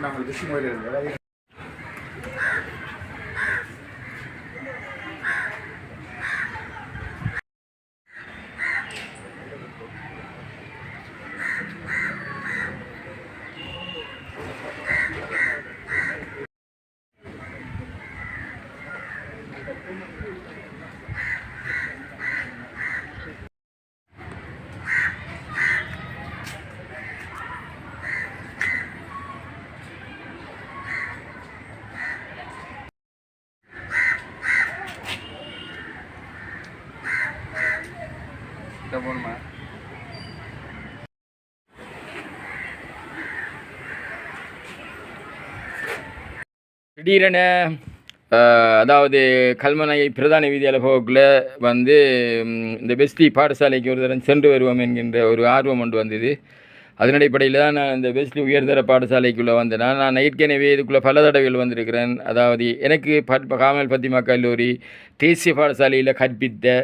நாங்கள் பிஸி மொழியில் இருக்கிறோம் இதை திடீரென அதாவது கல்மனை பிரதான வீதி போகக்குள்ள வந்து இந்த பெஸ்டி பாடசாலைக்கு ஒரு தரம் சென்று வருவோம் என்கின்ற ஒரு ஆர்வம் ஒன்று வந்தது. அதன் அடிப்படையில் தான் நான் இந்த பெஸ்டி உயர்தர பாடசாலைக்குள்ளே வந்தேன். நான் ஏற்கனவே இதுக்குள்ளே பல தடவைகள் வந்திருக்கிறேன். அதாவது எனக்கு பட் காமல் பத்திமா கல்லூரி தேசிய பாடசாலையில் கற்பித்த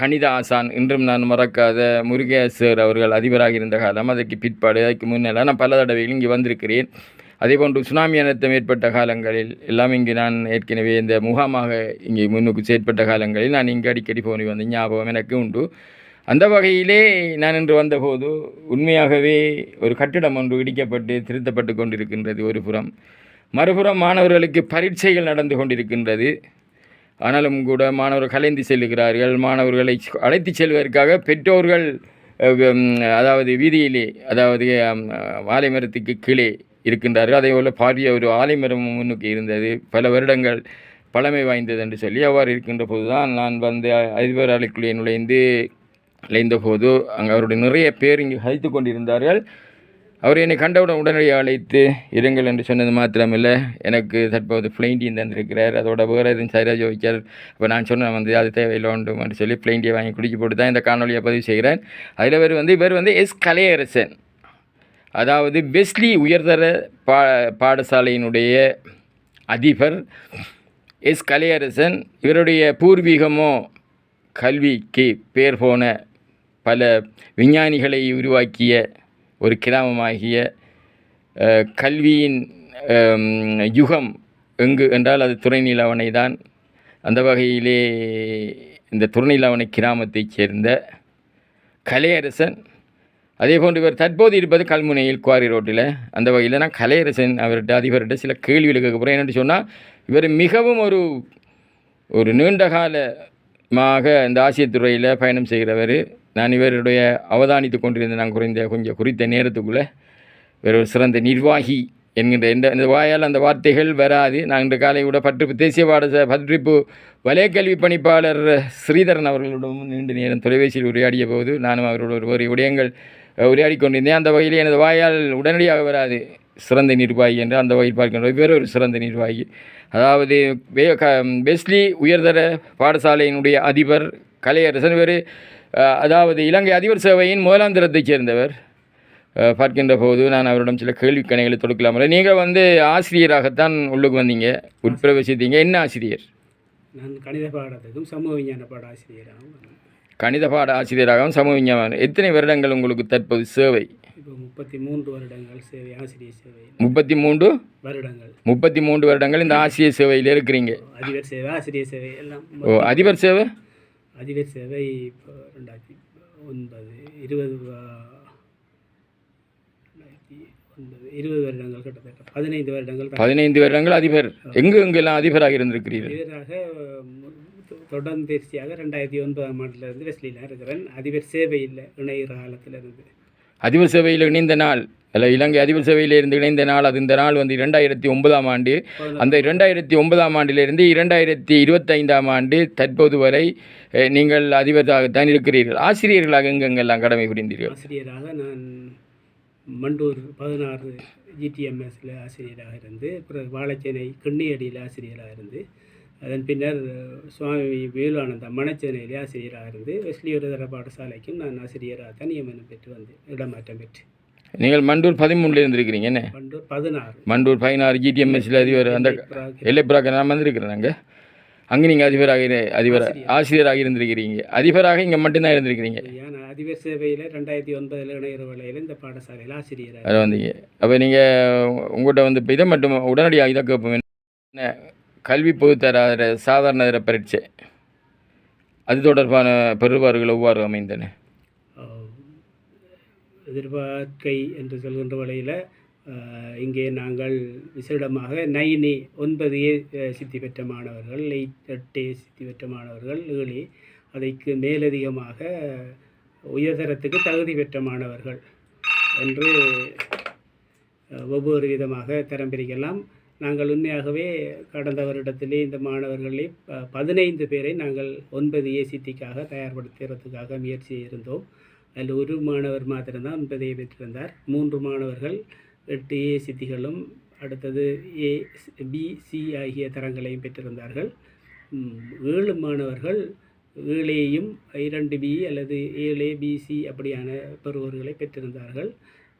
கணித ஆசான் இன்றும் நான் மறக்காத முருகேசர் அவர்கள் அதிபராக இருந்த காலம். அதற்கு பிற்பாடு அதுக்கு முன்னெல்லாம் நான் பல தடவைகள் இங்கே வந்திருக்கிறேன். அதேபோன்று சுனாமி அனர்த்தம் ஏற்பட்ட காலங்களில் எல்லாம் இங்கு நான் ஏற்கனவே இந்த முகாமாக இங்கே முன்னுக்கு செயற்பட்ட காலங்களில் நான் இங்கே அடிக்கடி போனி வந்த ஞாபகம் எனக்கு உண்டு. அந்த வகையிலே நான் இன்று வந்தபோது உண்மையாகவே ஒரு கட்டிடம் ஒன்று இடிக்கப்பட்டு திருத்தப்பட்டு கொண்டிருக்கின்றது ஒரு புறம். மறுபுறம் மாணவர்களுக்கு பரீட்சைகள் நடந்து கொண்டிருக்கின்றது. ஆனாலும் கூட மாணவர்கள் கலைந்து செல்லுகிறார்கள். மாணவர்களை அழைத்து செல்வதற்காக பெற்றோர்கள் அதாவது வீதியிலே அதாவது வாழை மரத்துக்கு கீழே இருக்கின்றார்கள். அதே போல் பாரிய ஒரு ஆலைமரம் முன்னுக்கு இருந்தது. பல வருடங்கள் பழமை வாய்ந்தது என்று சொல்லி அவ்வாறு இருக்கின்ற போது தான் நான் வந்து அதிபர் அலைக்குள்ளே நுழைந்து நுழைந்த போது அங்கே அவருடைய நிறைய பேர் இங்கு கழித்து கொண்டிருந்தார்கள். அவர் என்னை கண்டவுடன் உடனடியாக அழைத்து இருங்கள் என்று சொன்னது மாத்திரமில்லை. எனக்கு தற்போது பிளைண்டியன் தந்திருக்கிறார். அதோட வேறு எதுவும் சரியாக ஜோதிக்கார் இப்போ நான் சொன்னேன் வந்து அது தேவையில்லை வேண்டும் என்று சொல்லி பிளைண்டியை வாங்கி குடிச்சு போட்டு தான் இந்த காணொலியை பதிவு செய்கிறேன். அதில் இவர் வந்து இவர் வந்து எஸ் கலையரசன். அதாவது பெஸ்லி உயர்தர பா பாடசாலையினுடைய அதிபர் எஸ் கலையரசன் இவருடைய பூர்வீகமோ கல்விக்கு பேர் போன பல விஞ்ஞானிகளை உருவாக்கிய ஒரு கிராமமாகிய கல்வியின் யுகம் எங்கு என்றால் அது துறைநிலவனை தான் அந்த வகையிலே இந்த துறைநிலவனை கிராமத்தைச் சேர்ந்த கலையரசன் அதே போன்று இவர் தற்போது இருப்பது கல்முனையில் குவாரி ரோட்டில். அந்த வகையில் நான் கலையரசன் அவர்கிட்ட அதிபர்கிட்ட சில கேள்விகளுக்கு போகிறேன் என்னென்னு சொன்னால் இவர் மிகவும் ஒரு ஒரு நீண்டகாலமாக இந்த ஆசிய ஆசியத்துறையில் பயணம் செய்கிறவர். நான் இவருடைய அவதானித்து கொண்டிருந்த நான் குறைந்த கொஞ்சம் குறித்த நேரத்துக்குள்ளே இவர் ஒரு சிறந்த நிர்வாகி என்கின்ற இந்த இந்த வாயால் அந்த வார்த்தைகள் வராது. நான் இன்று காலை கூட பற்று தேசிய பாட பற்றிப்பு வலயக்கல்வி பணிப்பாளர் ஸ்ரீதரன் அவர்களுடன் நீண்ட நேரம் தொலைபேசியில் உரையாடிய போது நானும் அவரோட ஒரு ஒரு விடயங்கள் உரையாடி கொண்டிருந்தேன் அந்த வகையில் எனது வாயால் உடனடியாக வராது. சிறந்த நிர்வாகி என்று அந்த வகையில் பார்க்கின்றோம். வேறு ஒரு சிறந்த நிர்வாகி அதாவது பெஸ்லி உயர்தர பாடசாலையினுடைய அதிபர் கலையரசன் இவர் அதாவது இலங்கை அதிபர் சேவையின் முதலாந்திரத்தைச் சேர்ந்தவர். பார்க்கின்ற போது நான் அவரிடம் சில கேள்வி கணைகளை தொடுக்கலாம். நீங்கள் வந்து ஆசிரியராகத்தான் உள்ளுக்கு வந்தீங்க உட்பிரவேசித்தீங்க. என்ன ஆசிரியர்? நான் கணித பாடத்துக்கும் சமூக விஞ்ஞான பாட ஆசிரியராகவும் கணித பாட ஆசிரியராகவும் சமூக விஞ்ஞானம் எத்தனை வருடங்கள் உங்களுக்கு தற்போது சேவை? இப்போ முப்பத்தி மூன்று வருடங்கள் சேவை ஆசிரியர் சேவை. முப்பத்தி மூன்று வருடங்கள். முப்பத்தி மூன்று வருடங்கள் இந்த ஆசிரியர் சேவையில் இருக்கிறீங்க. அதிபர் சேவை ஆசிரியர் சேவை எல்லாம் ஓ அதிபர் சேவை? அதிபர் சேவை இப்போ ரெண்டாயிரத்தி ஒன்பது இருபது இருபது வருடங்கள் கிட்டத்தட்ட பதினைந்து வருடங்கள் தான். பதினைந்து வருடங்கள் அதிபர். எங்கு எங்கெல்லாம் அதிபராக இருந்திருக்கிறீர்கள்? அதிபராக மு- தொடர்ந்து தேர்ச்சியாக ரெண்டாயிரத்தி ஒன்பதாம் ஆண்டிலிருந்து வெஸ்லியில் இருக்கிறேன் அதிபர் சேவை இல்லை இணையிற காலத்தில் இருந்து அதிபர் சேவையில் இணைந்த நாள் அல்ல இலங்கை அதிபர் சேவையில் இருந்து இணைந்த நாள் அது இந்த நாள் வந்து இரண்டாயிரத்தி ஒன்பதாம் ஆண்டு. அந்த இரண்டாயிரத்தி ஒன்பதாம் ஆண்டிலிருந்து இரண்டாயிரத்தி இருபத்தைந்தாம் ஆண்டு தற்போது வரை நீங்கள் அதிபராகத்தான் இருக்கிறீர்கள் ஆசிரியர்களாக எங்கெங்கெல்லாம் கடமை புரிந்தீர்கள்? ஆசிரியராக நான் மண்டூர் பதினாறு ஜிடிஎம்எஸில் ஆசிரியராக இருந்து பிறகு வாழைச்சேனை கிண்ணியடியில் ஆசிரியராக இருந்து அதன் பின்னர் சுவாமி வேலுவானந்தா மணச்சேனையிலே ஆசிரியராக இருந்து வெஸ்லி ஒருதர பாடசாலைக்கும் நான் ஆசிரியராக தான் நியமனம் பெற்று வந்தேன். இடமாற்றம் பெற்று. நீங்கள் மண்டூர் பதிமூணில் இருந்திருக்கிறீங்க என்ன? மண்டூர் பதினாறு. மண்டூர் பதினாறு ஜிடிஎம்எஸ்ல அதிபர் அந்த பிறகு எல்லை பிராக்க நான் வந்திருக்கிறேன் அங்கே. அங்கே நீங்கள் அதிபராக அதிபர் ஆசிரியராக இருந்திருக்கிறீங்க. அதிபராக இங்கே மட்டும்தான் இருந்திருக்கிறீங்க. ஏன்னா அதிபர் சேவையில் ரெண்டாயிரத்தி ஒன்பதில் இணையிற வேளையில் இந்த பாடசாலையில் ஆசிரியராக. வந்தீங்க அப்போ நீங்கள் உங்கள்கிட்ட வந்து இப்போ இதை மட்டும் உடனடியாக இதை கேட்போம். என்ன? கல்வி பொதுத்தர சாதாரண தர பரீட்சை. அது தொடர்பான பெறுவார்கள் எவ்வாறு அமைந்தன? எதிர்பார்க்கை என்று சொல்கின்ற வழியில் இங்கே நாங்கள் விசேடமாக நைனி ஒன்பது ஏ சித்தி பெற்ற மாணவர்கள் எயிட் ஏ சித்தி பெற்ற மாணவர்கள் ஏழு அதைக்கு மேலதிகமாக உயர்தரத்துக்கு தகுதி பெற்ற மாணவர்கள் என்று ஒவ்வொரு விதமாக தரம் பிரிக்கலாம். நாங்கள் உண்மையாகவே கடந்த வருடத்திலே இந்த மாணவர்களை ப- பதினைந்து பேரை நாங்கள் ஒன்பது ஏசிடிக்காக தயார்படுத்துறதுக்காக முயற்சி இருந்தோம். அதில் ஒரு மாணவர் மாத்திரம்தான் ஒன்பதை பெற்றிருந்தார். மூன்று மாணவர்கள் எட்டு ஏ சித்திகளும் அடுத்தது ஏ பி சி ஆகிய தரங்களையும் பெற்றிருந்தார்கள். ஏழு மாணவர்கள் ஏழையும் இரண்டு பி அல்லது ஏழு பிசி அப்படியான பெறுவர்களை பெற்றிருந்தார்கள்.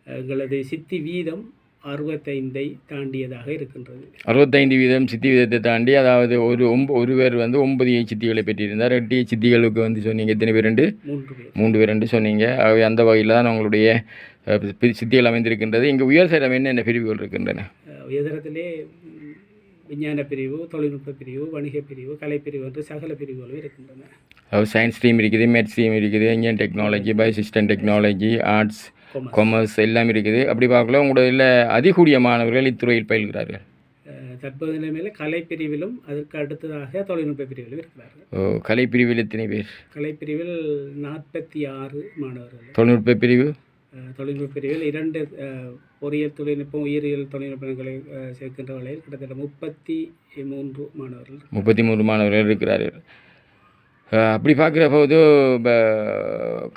எங்களது சித்தி வீதம் அறுபத்தைந்தை தாண்டியதாக இருக்கின்றது. அறுபத்தைந்து வீதம் சித்தி வீதத்தை தாண்டி அதாவது ஒரு ஒம்ப ஒரு பேர் வந்து ஒன்பது சித்திகளை பெற்றிருந்தார். எட்டு சித்திகளுக்கு வந்து சொன்னீங்க எத்தனை பேர் ரெண்டு மூன்று பேர். மூன்று பேர் ரெண்டு சொன்னீங்க. ஆகவே அந்த வகையில் தான் உங்களுடைய சித்திகள் அமைந்திருக்கின்றது. இங்கே உயர் சேரம் என்னென்ன பிரிவுகள் இருக்கின்றன? உயர்தரத்திலே விஞ்ஞான பிரிவு தொழில்நுட்ப பிரிவு வணிக பிரிவு கலைப்பிரிவு என்று சகல பிரிவுகளும் இருக்கின்றன. சயின்ஸ் ஸ்ட்ரீம் இருக்குது மேத்ஸ் ஸ்ட்ரீம் இருக்குது engineer technology biosystem technology arts. Commerce எல்லாம் இருக்குது. அப்படி பார்க்கல உங்களோட இல்லை அதிகூடிய மாணவர்கள் இத்துறையில் பயில்கிறார்கள். தற்போது நிலைமையில் கலைப்பிரிவிலும் அதற்கு அடுத்ததாக தொழில்நுட்ப பிரிவிலும் இருக்கிறார்கள். ஓ கலை பிரிவில் எத்தனை பேர்? கலைப்பிரிவில் நாற்பத்தி ஆறு மாணவர்கள். தொழில்நுட்ப பிரிவு? தொழில்நுட்ப பிரிவில் இரண்டு பொறியியல் தொழில்நுட்பம் உயிரியல் தொழில்நுட்பங்களை சேர்க்கின்ற வகையில் கிட்டத்தட்ட முப்பத்தி மூன்று மாணவர்கள் முப்பத்தி மூணு மாணவர்கள் இருக்கிறார்கள். அப்படி பார்க்குற போது இப்போ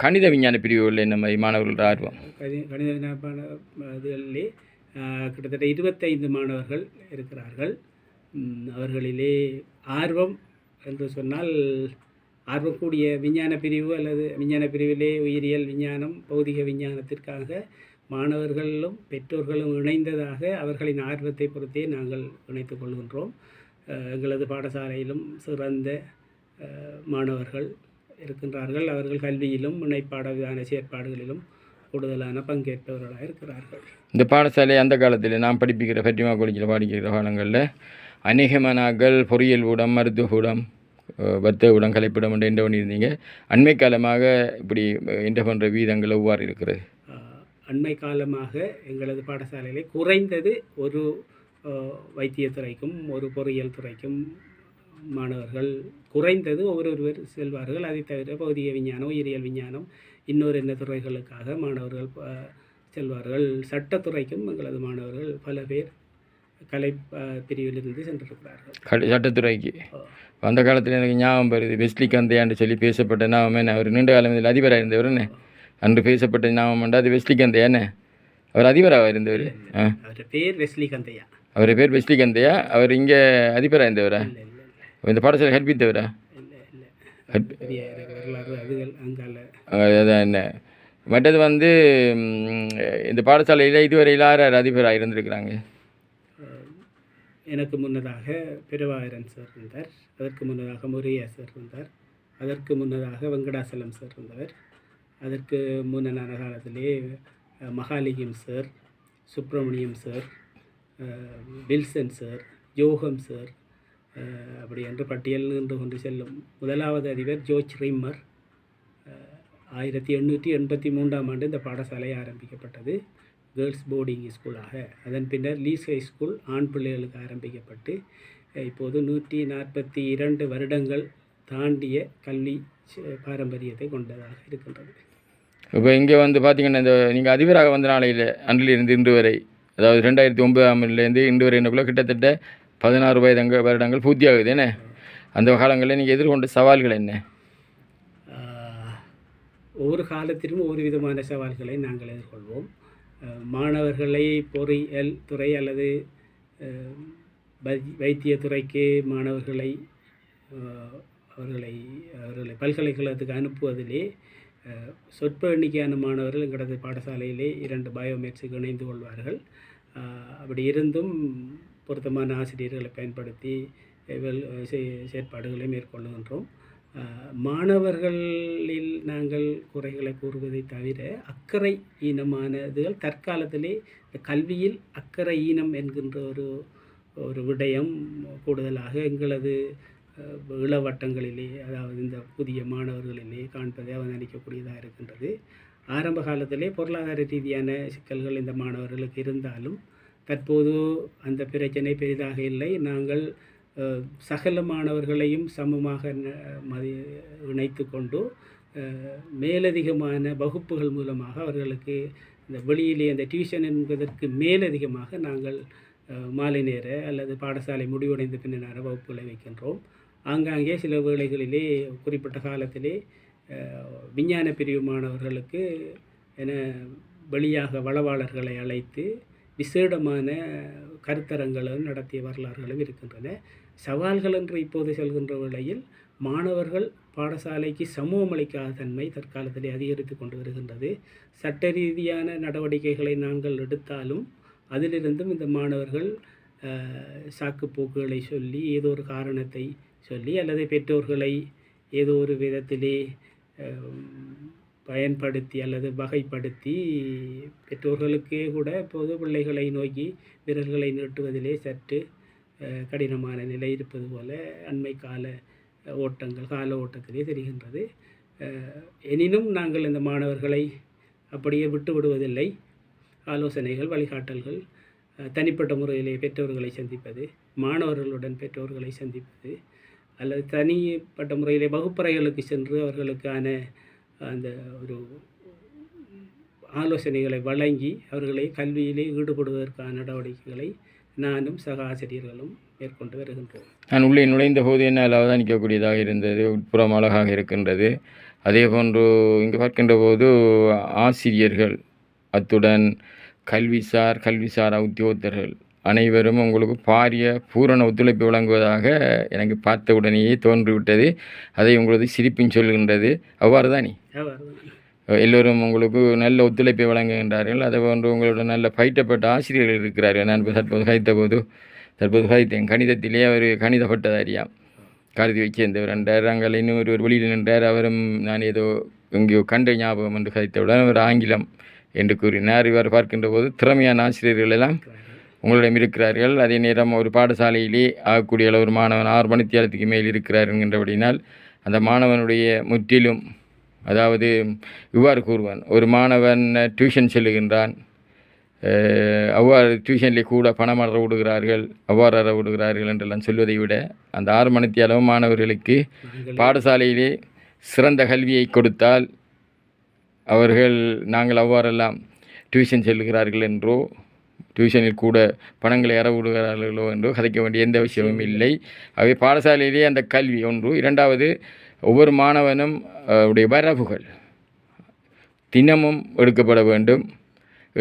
கணித விஞ்ஞான பிரிவுகளில் என்ன மாதிரி மாணவர்கள் ஆர்வம்? கணி கணித விஞ்ஞான இதுகளிலே கிட்டத்தட்ட இருபத்தைந்து மாணவர்கள் இருக்கிறார்கள். அவர்களிலே ஆர்வம் என்று சொன்னால் ஆர்வம் கூடிய விஞ்ஞான பிரிவு அல்லது விஞ்ஞான பிரிவிலே உயிரியல் விஞ்ஞானம் பௌதிக விஞ்ஞானத்திற்காக மாணவர்களும் பெற்றோர்களும் இணைந்ததாக அவர்களின் ஆர்வத்தை பொறுத்தே நாங்கள் இணைத்து கொள்கின்றோம். எங்களது பாடசாலையிலும் சிறந்த மாணவர்கள் இருக்கின்றார்கள். அவர்கள் கல்வியிலும் இணைப்பாடவிதான செயற்பாடுகளிலும் கூடுதலான பங்கேற்பவர்களாக இருக்கிறார்கள். இந்த பாடசாலை அந்த காலத்தில் நான் படிப்பிக்கிற ஃபட்டிமா காலேஜில் படிக்கிற காலங்களில் அநேகமானாக்கள் பொறியியல் கூடம் மருத்துவ அஹ், வர்த்தக கூடம் கலைப்பிடம் என்று என்ன பண்ணியிருந்தீங்க? அண்மை காலமாக இப்படி என்ற பண்ணுற வீதங்கள் எவ்வாறு இருக்கிறது? அண்மை காலமாக எங்களது பாடசாலையிலே குறைந்தது ஒரு வைத்தியத்துறைக்கும் ஒரு பொறியியல் துறைக்கும் மாணவர்கள் குறைந்தது ஒவ்வொருவர் செல்வார்கள். அதை தவிர பௌதிக விஞ்ஞானம் உயிரியல் விஞ்ஞானம் இன்னொரு என்ன துறைகளுக்காக மாணவர்கள் செல்வார்கள். சட்டத்துறைக்கும் எங்களது மாணவர்கள் பல பேர் கலை பிரிவிலிருந்து சென்றிருக்கிறார்கள். சட்டத்துறைக்கு. அந்த காலத்தில் எனக்கு ஞாபகம் வருது. வெஸ்லி கந்தையான்னு சொல்லி பேசப்பட்ட ஞாபகம் என்ன? அவர் நீண்ட காலம் இதில் அதிபராக இருந்தவர் என்ன? அன்று பேசப்பட்ட ஞாபகம் அது வெஸ்லி கந்தையா என்ன? அவர் அதிபராக இருந்தவர். அவர் பேர் வெஸ்லி கந்தையா? அவர் பேர் வெஸ்லி கந்தையா? அவர் இங்கே அதிபராக இருந்தவரா? இந்த பாடசாலை கற்பித்தவரா இல்லை இல்லை அதுகள் என்ன? மற்றது வந்து இந்த பாடசாலையில் இதுவரையில் யார் அதிபராக இருந்திருக்கிறாங்க. எனக்கு முன்னதாக பெருவாயிரன் சார் இருந்தார் அதற்கு முன்னதாக முருகையா சார் இருந்தார் அதற்கு முன்னதாக வெங்கடாசலம் சார் இருந்தவர் அதற்கு முன்னதான காலத்திலே Mahalingam sir Subramaniam sir Wilson sir Yogam sir அப்படி என்று பட்டியல் நின்று கொண்டு செல்லும். முதலாவது அதிபர் ஜோர்ஜ் ரிம்மர். ஆயிரத்தி எண்ணூற்றி எண்பத்தி மூன்றாம் ஆண்டு இந்த பாடசாலை ஆரம்பிக்கப்பட்டது. கேர்ள்ஸ் போர்டிங் ஸ்கூலாக. அதன் பின்னர் லீஸ் ஹை ஸ்கூல் ஆண் பிள்ளைகளுக்கு ஆரம்பிக்கப்பட்டு இப்போது நூற்றி நாற்பத்தி இரண்டு வருடங்கள் தாண்டிய கல்வி பாரம்பரியத்தை கொண்டதாக இருக்கின்றது. இப்போ இங்கே வந்து பார்த்தீங்கன்னா இந்த நீங்கள் அதிபராக வந்த நாளையில் அன்றிலிருந்து இன்று வரை அதாவது ரெண்டாயிரத்தி ஒன்பதாம் ஆண்டுலேருந்து இன்று வரை எனக்குள்ள கிட்டத்தட்ட பதினாறு வயதங்க வருடங்கள் பூர்த்தியாகுது என்ன? அந்த காலங்களில் நீங்கள் எதிர்கொண்ட சவால்கள் என்ன? ஒவ்வொரு காலத்திலும் ஒவ்வொரு விதமான சவால்களை நாங்கள் எதிர்கொள்வோம். மாணவர்களை பொறியியல் துறை அல்லது வை- வைத்தியத்துறைக்கு மாணவர்களை அவர்களை அவர்களை பல்கலைக்கழகத்துக்கு அனுப்புவதிலே சொற்ப எண்ணிக்கையான மாணவர்கள் எங்களது பாடசாலையிலே இரண்டு பயோமேட்ஸுக்கு இணைந்து கொள்வார்கள். அப்படி இருந்தும் பொருத்தமான ஆசிரியர்களை பயன்படுத்தி செயற்பாடுகளை மேற்கொள்ளுகின்றோம் மாணவர்களில் நாங்கள் குறைகளை கூறுவதை தவிர அக்கறை ஈனமானதுகள் தற்காலத்திலே இந்த கல்வியில் அக்கறை ஈனம் என்கின்ற ஒரு ஒரு விடயம் கூடுதலாக எங்களது இளவட்டங்களிலே அதாவது இந்த புதிய மாணவர்களிலே காண்பதை அவதானிக்கக்கூடியதாக இருக்கின்றது. ஆரம்ப காலத்திலே பொருளாதார ரீதியான சிக்கல்கள் இந்த மாணவர்களுக்கு இருந்தாலும் தற்போது அந்த பிரச்சனை பெரிதாக இல்லை. நாங்கள் சகல மாணவர்களையும் சமமாக மதி இணைத்து கொண்டு மேலதிகமான வகுப்புகள் மூலமாக அவர்களுக்கு இந்த வெளியிலே அந்த டியூஷன் என்பதற்கு மேலதிகமாக நாங்கள் மாலை நேர அல்லது பாடசாலை முடிவடைந்த பின்னர் வகுப்புகளை வைக்கின்றோம். ஆங்காங்கே சில வேளைகளிலே குறிப்பிட்ட காலத்திலே விஞ்ஞான பிரிவு மாணவர்களுக்கு என வெளியாக வளவாளர்களை அழைத்து விசேடமான கருத்தரங்களும் நடத்திய வரலாறுகளும் இருக்கின்றன. சவால்கள் என்று இப்போது செல்கின்ற வேளையில் மாணவர்கள் பாடசாலைக்கு சமூகம் அளிக்காத தன்மை தற்காலத்திலே அதிகரித்து கொண்டு வருகின்றது. சட்ட ரீதியான நடவடிக்கைகளை நாங்கள் எடுத்தாலும் அதிலிருந்தும் இந்த மாணவர்கள் சாக்கு போக்குகளை சொல்லி ஏதோ ஒரு காரணத்தை சொல்லி அல்லது பெற்றோர்களை ஏதோ ஒரு விதத்திலே பயன்படுத்தி அல்லது வகைப்படுத்தி பெற்றோர்களுக்கே கூட இப்போது பிள்ளைகளை நோக்கி விரல்களை நீட்டுவதிலே சற்று கடினமான நிலை இருப்பது போல அண்மை கால ஓட்டங்கள் கால ஓட்டத்திலே தெரிகின்றது. எனினும் நாங்கள் இந்த மாணவர்களை அப்படியே விட்டு விடுவதில்லை. ஆலோசனைகள் வழிகாட்டல்கள் தனிப்பட்ட முறையிலே பெற்றோர்களை சந்திப்பது மாணவர்களுடன் பெற்றோர்களை சந்திப்பது அல்லது தனிப்பட்ட முறையிலே வகுப்பறைகளுக்கு சென்று அவர்களுக்கான அந்த ஒரு ஆலோசனைகளை வழங்கி அவர்களை கல்வியிலே ஈடுபடுவதற்கான நடவடிக்கைகளை நானும் சக ஆசிரியர்களும் மேற்கொண்டு வருகின்றோம். நான் உள்ளே நுழைந்த போது என்னால் அவதானிக்கக்கூடியதாக இருந்தது உட்புறம் அழகாக இருக்கின்றது. அதே போன்று இங்கு பார்க்கின்ற போது ஆசிரியர்கள் அத்துடன் கல்விசார் கல்விசாரா உத்தியோகத்தர்கள் அனைவரும் உங்களுக்கு பாரிய பூரண ஒத்துழைப்பு வழங்குவதாக எனக்கு பார்த்த உடனேயே தோன்றிவிட்டது. அதை உங்களது சிரிப்பின் சொல்கின்றது. அவ்வாறு தானே. எல்லோரும் உங்களுக்கு நல்ல ஒத்துழைப்பை வழங்குகின்றார்கள். அதே போன்று உங்களோட நல்ல பயிற்றப்பட்ட ஆசிரியர்கள் இருக்கிறார்கள். நான் தற்போது கழித்த போது தற்போது கழித்தேன் கணிதத்திலே அவர் கணித பட்டதாரியாம் கருதி சேர்ந்தவர் என்றார். அங்கே இன்னும் ஒரு வெளியில் நின்றார். அவரும் நான் ஏதோ எங்கேயோ கண்ட ஞாபகம் என்று கதைத்தவுடன் அவர் ஆங்கிலம் என்று கூறினார். இவர் பார்க்கின்ற போது திறமையான ஆசிரியர்கள் எல்லாம் உங்களிடம் இருக்கிறார்கள். அதே நேரம் ஒரு பாடசாலையிலே ஆகக்கூடிய அளவு ஒரு மாணவன் ஆறு மணித்தியாலத்துக்கு மேல் இருக்கிறார் என்கின்றபடினால் அந்த மாணவனுடைய முற்றிலும் அதாவது இவ்வாறு கூறுவான் ஒரு மாணவன் டியூஷன் செல்லுகின்றான் அவ்வாறு டியூஷனில் கூட பணம் அற விடுகிறார்கள் அவ்வாறு அற விடுகிறார்கள் என்றெல்லாம் சொல்வதை விட அந்த ஆறு மணித்தியாலும் மாணவர்களுக்கு பாடசாலையிலே சிறந்த கல்வியை கொடுத்தால் அவர்கள் நாங்கள் அவ்வாறெல்லாம் டியூஷன் செல்கிறார்கள் என்றோ டியூஷனில் கூட பணங்களை அற விடுகிறார்களோ என்றோ கதைக்க வேண்டிய எந்த விஷயமும் இல்லை. அவை பாடசாலையிலே அந்த கல்வி ஒன்று. இரண்டாவது ஒவ்வொரு மாணவனும் உடைய வரவுகள். தினமும் எடுக்கப்பட வேண்டும்.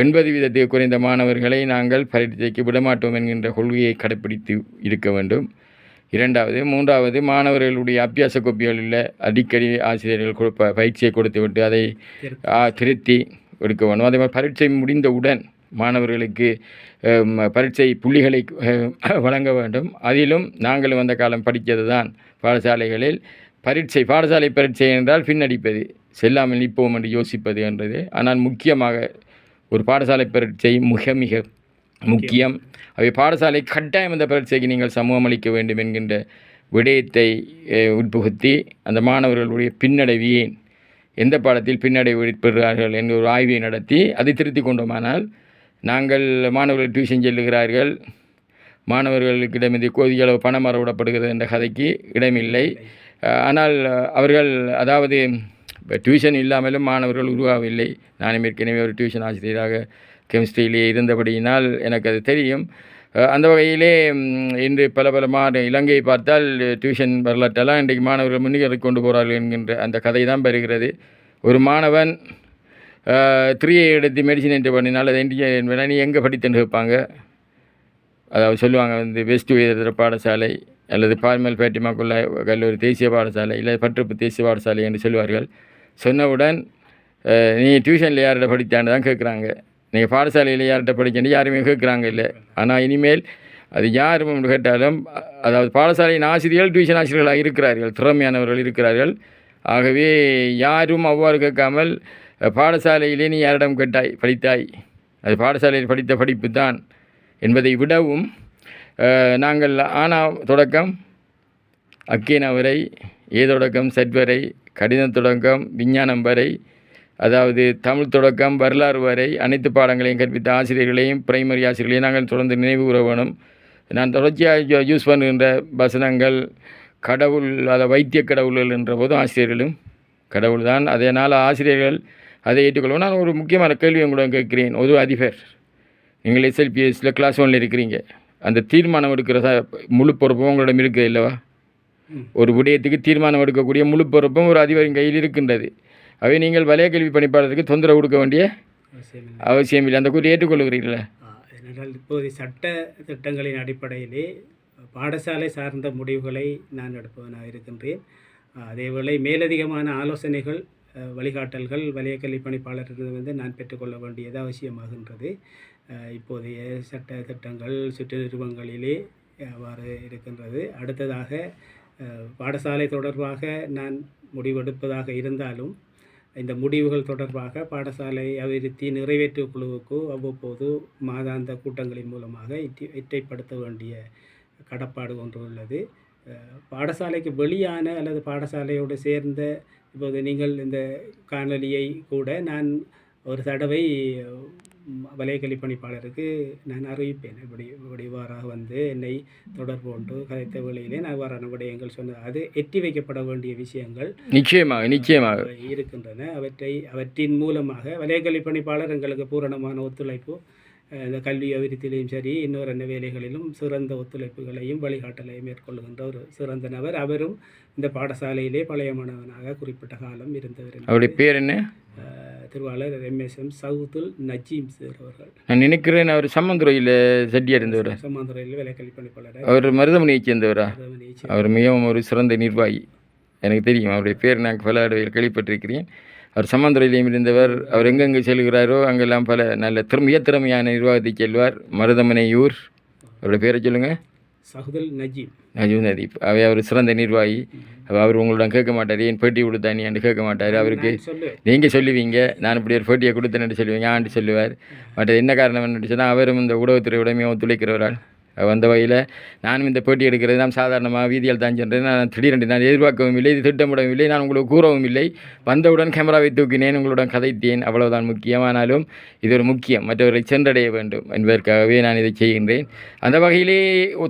எண்பது வீதத்துக்கு குறைந்த மாணவர்களை நாங்கள் பரீட்சைக்கு விடமாட்டோம் என்கின்ற கொள்கையை கடைப்பிடித்து இருக்க வேண்டும். இரண்டாவது மூன்றாவது மாணவர்களுடைய அபியாச கோப்பிகளில் அடிக்கடி ஆசிரியர்கள் கொடுப்ப பயிற்சியை கொடுத்துவிட்டு அதை திருத்தி எடுக்க வேண்டும். அதே மாதிரி பரீட்சை முடிந்தவுடன் மாணவர்களுக்கு பரீட்சை புள்ளிகளை வழங்க வேண்டும். அதிலும் நாங்களும் அந்த காலம் படித்தது தான் பாடசாலைகளில் பரீட்சை பாடசாலை பரீட்சை என்றால் பின்னடிப்பது செல்லாமல் நிற்போம் என்று யோசிப்பது என்றது. ஆனால் முக்கியமாக ஒரு பாடசாலை பரீட்சை மிக மிக முக்கியம். அவை பாடசாலை கட்டாயம் அந்த பரீட்சைக்கு நீங்கள் சமூகம் அளிக்க வேண்டும் என்கின்ற விடயத்தை உட்புகுத்தி அந்த மாணவர்களுடைய பின்னடைவு எந்த பாடத்தில் பின்னடைவு பெறுகிறார்கள் என்கிற ஒரு ஆய்வை நடத்தி அதை திருத்தி கொண்டோமானால் நாங்கள் மாணவர்கள் டியூஷன் செல்லுகிறார்கள். மாணவர்களுக்கிடமிருந்து கோதிய அளவு பணம் மறவிடப்படுகிறது என்ற கதைக்கு இடமில்லை. ஆனால் அவர்கள் அதாவது டியூஷன் இல்லாமலும் மாணவர்கள் உருவாகவில்லை. நானும் ஏற்கனவே ஒரு டியூஷன் ஆசிரியராக கெமிஸ்ட்ரியிலே இருந்தபடியினால் எனக்கு அது தெரியும். அந்த வகையிலே இன்று பல பல மாத இலங்கையை பார்த்தால் டியூஷன் வரலாற்றெல்லாம் இன்றைக்கு மாணவர்கள் முன்னேறி கொண்டு போகிறார்கள் என்கின்ற அந்த கதை தான் பெறுகிறது ஒரு மாணவன் த்ரீயை எடுத்து மெடிசின் என்று பண்ணினால் அதை இன்ஜினியரிங் பண்ணால் நீ எங்கே படித்தேன்னு கேட்பாங்க. அதாவது சொல்லுவாங்க வந்து வெஸ்ட் உயர்தர பாடசாலை அல்லது பார்மல் பேட்டிமாக்குள்ள கல்லூரி தேசிய பாடசாலை இல்லை பற்றுப்பு தேசிய பாடசாலை என்று சொல்லுவார்கள். சொன்னவுடன் நீ டியூஷனில் யார்கிட்ட படித்தான்னு தான் கேட்குறாங்க. நீங்கள் பாடசாலையில் யார்கிட்ட படிக்கணும் யாருமே கேட்குறாங்க இல்லை. ஆனால் இனிமேல் அது யார் கேட்டாலும் அதாவது பாடசாலையின் ஆசிரியர்கள் டியூஷன் ஆசிரியர்களாக இருக்கிறார்கள் திறமையானவர்கள் இருக்கிறார்கள். ஆகவே யாரும் அவ்வாறு கேட்காமல் பாடசாலையிலே நீ யாரிடம் கேட்டாய்? படித்தாய். அது பாடசாலையில் படித்த படிப்பு தான் என்பதை விடவும் நாங்கள் ஆனா தொடக்கம் அக்கீனா வரை ஏ தொடக்கம் சட்வரை கடிதம் தொடக்கம் விஞ்ஞானம் வரை அதாவது தமிழ் தொடக்கம் வரலாறு வரை அனைத்து பாடங்களையும் கற்பித்த ஆசிரியர்களையும் பிரைமரி ஆசிரியர்களையும் நாங்கள் தொடர்ந்து நினைவு கூற வேணும். நான் தொடர்ச்சியாக யூஸ் பண்ணுகின்ற வசனங்கள் கடவுள் அதை வைத்திய கடவுள்கள் என்ற போதும் ஆசிரியர்களும் கடவுள் தான் அதனால் ஆசிரியர்கள் அதை ஏற்றுக்கொள்வோம். நான் ஒரு முக்கியமான கேள்வி உங்களிடம் கேட்கிறேன். ஒரு அதிபர் நீங்கள் எஸ்எல்பிஎஸ்சில் கிளாஸ் ஒன்றில் இருக்கிறீங்க. அந்த தீர்மானம் எடுக்கிற ச- முழு பொறுப்பும் உங்களிடம் இருக்குது இல்லவா. ஒரு விடயத்துக்கு தீர்மானம் எடுக்கக்கூடிய முழு பொறுப்பும் ஒரு அதிபரின் கையில் இருக்கின்றது. அவை நீங்கள் வலய கல்வி பணிப்பாளருக்கு தொந்தரவு கொடுக்க வேண்டிய அவசியம் இல்லை. அந்த கூறி ஏற்றுக்கொள்கிறீர்களா? ஏனென்றால் இப்போது சட்ட திட்டங்களின் அடிப்படையிலே பாடசாலை சார்ந்த முடிவுகளை நான் எடுப்பவனாக இருக்கின்றேன். அதேவேளை மேலதிகமான ஆலோசனைகள் வழிகாட்டல்கள் வலய கல்வி வந்து நான் பெற்றுக்கொள்ள வேண்டியது அவசியமாகின்றது. இப்போதைய சட்ட திட்டங்கள் சுற்று நிறுவனங்களிலே அவ்வாறு இருக்கின்றது. அடுத்ததாக பாடசாலை தொடர்பாக நான் முடிவெடுப்பதாக இருந்தாலும் இந்த முடிவுகள் தொடர்பாக பாடசாலை அபிவிருத்தி நிறைவேற்று குழுவுக்கு அவ்வப்போது மாதாந்த கூட்டங்களின் மூலமாக இட்டி இட்டைப்படுத்த வேண்டிய கடப்பாடு ஒன்று உள்ளது. பாடசாலைக்கு வெளியான அல்லது பாடசாலையோடு சேர்ந்த இப்போது நீங்கள் இந்த காணொலியை கூட நான் ஒரு தடவை வலயக்கல்வி பணிப்பாளருக்கு நான் அறிவிப்பேன். இப்படி இப்படி இவ்வாறாக வந்து என்னை தொடர்பு கொண்டு கதைத்த வேளையிலே நான் இவ்வாறான விடயங்கள் சொன்ன அது எட்டி வைக்கப்பட வேண்டிய விஷயங்கள் நிச்சயமாக நிச்சயமாக. இருக்கின்றன. அவற்றை அவற்றின் மூலமாக வலயக்கல்வி பணிப்பாளர் எங்களுக்கு பூரணமான ஒத்துழைப்பு கல்வி அபிவிருத்தியிலையும் சரி இன்னொரு என்ன வேலைகளிலும் சிறந்த ஒத்துழைப்புகளையும் வழிகாட்டலையும் மேற்கொள்கின்ற ஒரு சிறந்த நபர். அவரும் இந்த பாடசாலையிலே பழைய மாணவனாக குறிப்பிட்ட காலம் இருந்தவர் அவருடைய பேர் என்ன? திருவாளர் எம்எஸ்எம் சவுத்துல் நஜீம் சார் அவர்கள். நான் நினைக்கிறேன் அவர் சம்மந்துறையில் செட்டியாக இருந்தவர். சம்மாந்துறையில் வலயக்கல்வி பணிப்பாளர். அவர் மருதமணியைச் சேர்ந்தவரா? அவர் மிகவும் ஒரு சிறந்த நிர்வாகி. எனக்கு தெரியும் அவருடைய பேர் நான் பல கேள்விப்பட்டிருக்கிறேன். அவர் சம்மந்துறையிலையும் இருந்தவர் அவர் எங்கெங்கே செல்கிறாரோ அங்கெல்லாம் பல நல்ல திறமைய திறமையான நிர்வாகத்தை செல்வார். மருதமனையூர் அவருடைய பேரை சொல்லுங்கள் சகுதல் நஜீம். நஜீப். நதீப் அவை அவர் சிறந்த நிர்வாகி. அவ- அவர் உங்களிடம் கேட்க மாட்டார் ஏன் பேட்டி கொடுத்தா நீ? என்று கேட்க மாட்டார். அவருக்கு நீங்கள் சொல்லுவீங்க நான் இப்படி ஒரு பேட்டியை கொடுத்தேன்னு சொல்லுவீங்க ஆண்டு சொல்லுவார். மற்றது என்ன காரணம் என்று சொன்னால் அவரும் இந்த ஊடகத்துறையுடமே ஒத்துழைக்கிறவரால். வந்த வகையில் நானும் இந்த பேட்டி எடுக்கிறது நான் சாதாரணமாக வீதியால் தான் சென்றேன். நான் திடீரென்று நான் எதிர்பார்க்கவும் இல்லை இது திட்டமிடவும் இல்லை நான் உங்களுக்கு கூறவும் இல்லை. வந்தவுடன் கேமராவை தூக்கினேன் உங்களுடன் கதைத்தேன். அவ்வளவுதான் முக்கியமானாலும் இது ஒரு முக்கியம். மற்றவர்களை சென்றடைய வேண்டும் என்பதற்காகவே நான் இதை செய்கின்றேன். அந்த வகையிலே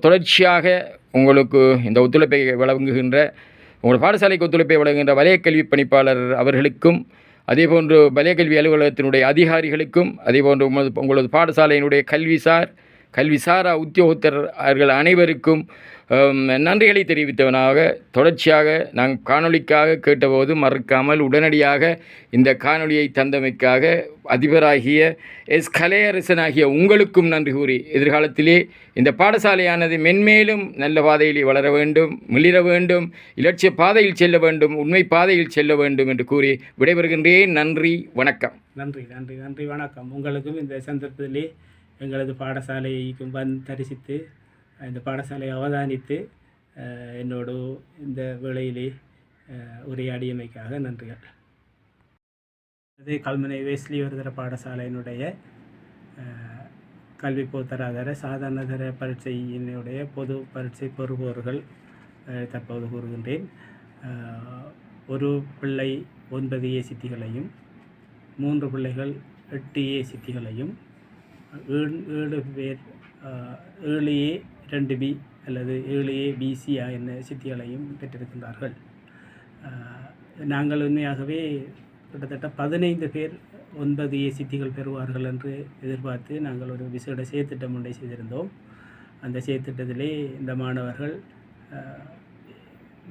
தொடர்ச்சியாக உங்களுக்கு இந்த ஒத்துழைப்பை வழங்குகின்ற உங்கள் பாடசாலைக்கு ஒத்துழைப்பை வழங்குகின்ற வலய கல்வி பணிப்பாளர் அவர்களுக்கும் அதேபோன்று வலய கல்வி அலுவலகத்தினுடைய அதிகாரிகளுக்கும் அதேபோன்று உங்களது உங்களது பாடசாலையினுடைய கல்விசார் கல்விசாரா உத்தியோகத்தர்கள் அனைவருக்கும் நன்றிகளை தெரிவித்தவனாக தொடர்ச்சியாக நாங்கள் காணொளிக்காக கேட்டபோது மறுக்காமல் உடனடியாக இந்த காணொளியை தந்தமைக்காக அதிபராகிய எஸ். கலையரசனாகிய உங்களுக்கும் நன்றி கூறி எதிர்காலத்திலே இந்த பாடசாலையானது மென்மேலும் நல்ல பாதையில் வளர வேண்டும் மிளிர வேண்டும் இலட்சிய பாதையில் செல்ல வேண்டும் உண்மை பாதையில் செல்ல வேண்டும் என்று கூறி விடைபெறுகின்றேன். நன்றி வணக்கம். நன்றி நன்றி நன்றி வணக்கம். உங்களுக்கும் இந்த சந்தர்ப்பத்திலே எங்களது பாடசாலைக்கும் வந்து தரிசித்து இந்த பாடசாலையை அவதானித்து என்னோடு இந்த வேளையிலே உரையாடியமைக்காக நன்றிகள். அது கல்முனை வேஸ்லி ஒருதர பாடசாலையினுடைய கல்வி பொதுத்தராதர சாதாரணதர பரீட்சையினுடைய பொது பரீட்சை பெறுபவர்கள் தற்போது கூறுகின்றேன். ஒரு பிள்ளை ஒன்பது ஏ சித்திகளையும் மூன்று பிள்ளைகள் எட்டு ஏ சித்திகளையும் ஏழு ஏழு பேர் ஆஹ், ஏழு ஏ ரெண்டு பி அல்லது ஏழு ஏ பிசியா என்ன சித்திகளையும் பெற்றிருக்கின்றார்கள். நாங்கள் உண்மையாகவே கிட்டத்தட்ட பதினைந்து பேர் ஒன்பது ஏ சித்திகள் பெறுவார்கள் என்று எதிர்பார்த்து நாங்கள் ஒரு விசேட செயற்திட்டம் ஒன்றை செய்திருந்தோம். அந்த செயற்திட்டத்திலே இந்த மாணவர்கள்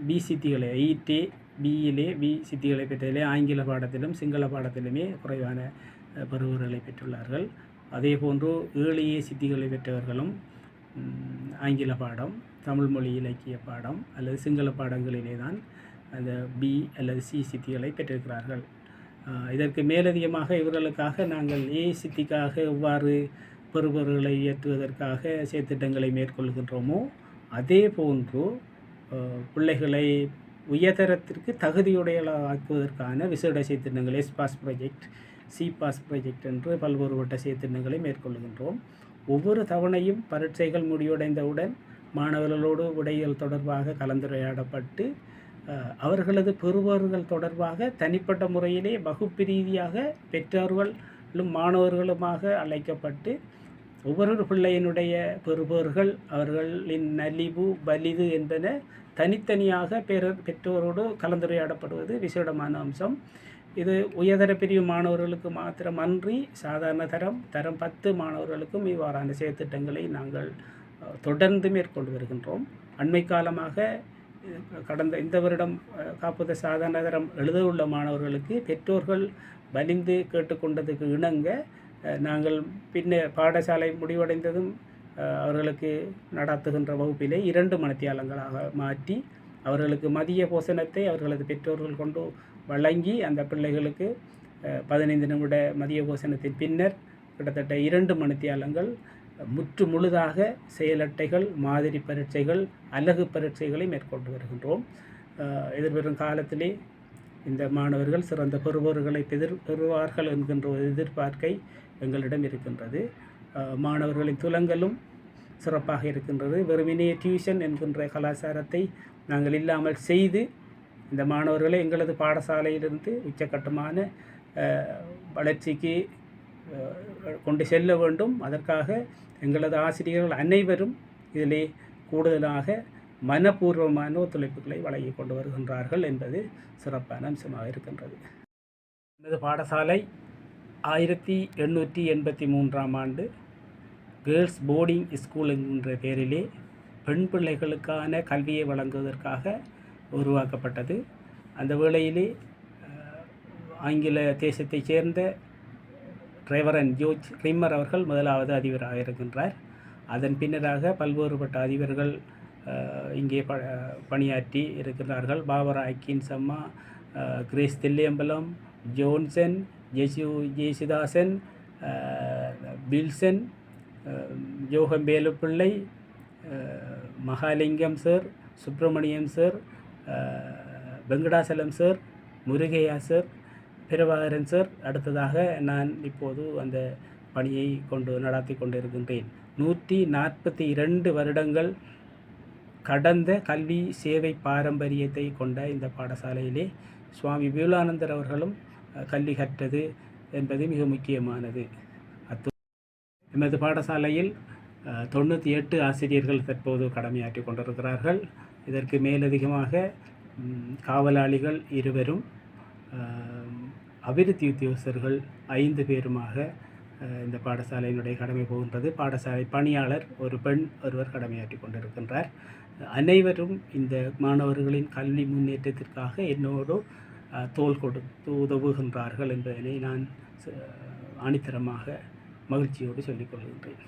பி சித்திகளை ஐடே பியிலே பி சித்திகளை பெற்றதிலே ஆங்கில பாடத்திலும் சிங்கள பாடத்திலுமே குறைவான பருவர்களை பெற்றுள்ளார்கள். அதே போன்று ஏழு சித்திகளை பெற்றவர்களும் ஆங்கில பாடம் தமிழ் மொழி இலக்கிய பாடம் அல்லது சிங்கள பாடங்களிலே தான் அந்த பி அல்லது சி சித்திகளை பெற்றிருக்கிறார்கள். இதற்கு மேலதிகமாக இவர்களுக்காக நாங்கள் ஏ சித்திக்காக எவ்வாறு பெறுபவர்களை இயற்றுவதற்காக செயற்திட்டங்களை மேற்கொள்கின்றோமோ அதே போன்று பிள்ளைகளை உயர்தரத்திற்கு தகுதியுடையலாக்குவதற்கான விசேட செயற்திட்டங்கள் S pass project C pass project என்று பல்வேறுபட்ட செயற்திட்டங்களை மேற்கொள்கின்றோம். ஒவ்வொரு தவணையும் பரீட்சைகள் முடிவடைந்தவுடன் மாணவர்களோடு உடைகள் தொடர்பாக கலந்துரையாடப்பட்டு அவர்களது பெறுபவர்கள் தொடர்பாக தனிப்பட்ட முறையிலே வகுப்பு ரீதியாக பெற்றோர்களும் மாணவர்களுமாக அழைக்கப்பட்டு ஒவ்வொரு பிள்ளையினுடைய பெறுபவர்கள் அவர்களின் நலிவு வலிது என்பன தனித்தனியாக பெற பெற்றோரோடு கலந்துரையாடப்படுவது விசேடமான அம்சம். இது உயர்தர பிரிவு மாணவர்களுக்கு மாத்திரமன்றி சாதாரண தரம் தரம் பத்து மாணவர்களுக்கும் இவ்வாறான செயற்திட்டங்களை நாங்கள் தொடர்ந்து மேற்கொண்டு வருகின்றோம். அண்மை காலமாக கடந்த இந்த வருடம் அஹ், காப்புத சாதாரண தரம் எழுத உள்ள மாணவர்களுக்கு பெற்றோர்கள் வலிந்து கேட்டுக்கொண்டதுக்கு இணங்க நாங்கள் பின்ன பாடசாலை முடிவடைந்ததும் அவர்களுக்கு நடத்துகின்ற வகுப்பிலே இரண்டு மணித்தியாலங்களாக மாற்றி அவர்களுக்கு மதிய போசனத்தை அவர்களது பெற்றோர்கள் கொண்டு வழங்கி அந்த பிள்ளைகளுக்கு பதினைந்து நிமிட மதிய போசனத்தின் பின்னர் கிட்டத்தட்ட இரண்டு மணித்தியாலங்கள் முற்று முழுதாக செயலட்டைகள் மாதிரி பரீட்சைகள் அலகு பரீட்சைகளை மேற்கொண்டு வருகின்றோம். எதிர்வரும் காலத்திலே இந்த மாணவர்கள் சிறந்த பெறுபவர்களை எதிர் பெறுவார்கள் என்கின்ற ஒரு எதிர்பார்க்கை எங்களிடம் இருக்கின்றது. மாணவர்களின் துலங்கலும் சிறப்பாக இருக்கின்றது. வெறுமனே டியூஷன் என்கின்ற கலாச்சாரத்தை நாங்கள் இல்லாமல் செய்து இந்த மாணவர்களை எங்களது பாடசாலையிலிருந்து உச்சக்கட்டமான வளர்ச்சிக்கு கொண்டு செல்ல வேண்டும். அதற்காக எங்களது ஆசிரியர்கள் அனைவரும் இதிலே கூடுதலாக மனப்பூர்வமான ஒத்துழைப்புகளை வழங்கி கொண்டு வருகின்றார்கள் என்பது சிறப்பான அம்சமாக இருக்கின்றது. எனது பாடசாலை ஆயிரத்தி எண்ணூற்றி எண்பத்தி மூன்றாம் ஆண்டு கேர்ள்ஸ் போர்டிங் ஸ்கூல் என்கின்ற பெயரிலே பெண் பிள்ளைகளுக்கான கல்வியை வழங்குவதற்காக உருவாக்கப்பட்டது. அந்த வேளையிலே ஆங்கில தேசத்தைச் சேர்ந்த ரெவரன் ஜோர்ஜ் ரிம்மர் அவர்கள் முதலாவது அதிபராக இருக்கின்றார். அதன் பின்னராக பல்வேறுபட்ட அதிபர்கள் இங்கே ப பணியாற்றி இருக்கிறார்கள் பாபர் ஐக்கின்ஸ் சம்மா grace Thilliyampalam Johnson Jesu Jeyasudhasan Bilson Yogam Velupillai Mahalingam sir Subramaniam sir Venkatachalam sir Murugaiah sir Prabhakaran sir அடுத்ததாக நான் இப்போது அந்த பணியை கொண்டு நடத்தி கொண்டிருக்கின்றேன். நூற்றி நாற்பத்தி இரண்டு வருடங்கள் கடந்த கல்வி சேவை பாரம்பரியத்தை கொண்ட இந்த பாடசாலையிலே சுவாமி விபுலானந்தர் அவர்களும் கல்வி கற்றது என்பது மிக முக்கியமானது. அத்து எமது பாடசாலையில் தொண்ணூற்றி எட்டு ஆசிரியர்கள் தற்போது கடமையாற்றி கொண்டிருக்கிறார்கள். இதற்கு மேலதிகமாக காவலாளிகள் இருவரும் அபிவிருத்தி உத்தியோகஸ்தர்கள் ஐந்து பேருமாக இந்த பாடசாலையினுடைய கடமை போகின்றது. பாடசாலை பணியாளர் ஒரு பெண் ஒருவர் கடமையாற்றி கொண்டிருக்கின்றார். அனைவரும் இந்த மாணவர்களின் கல்வி முன்னேற்றத்திற்காக என்னோடு தோல் தோள் கொடுத்து உதவுகின்றார்கள் என்பதனை நான் ஆணித்தரமாக மகிழ்ச்சியோடு சொல்லிக் கொள்கின்றேன்.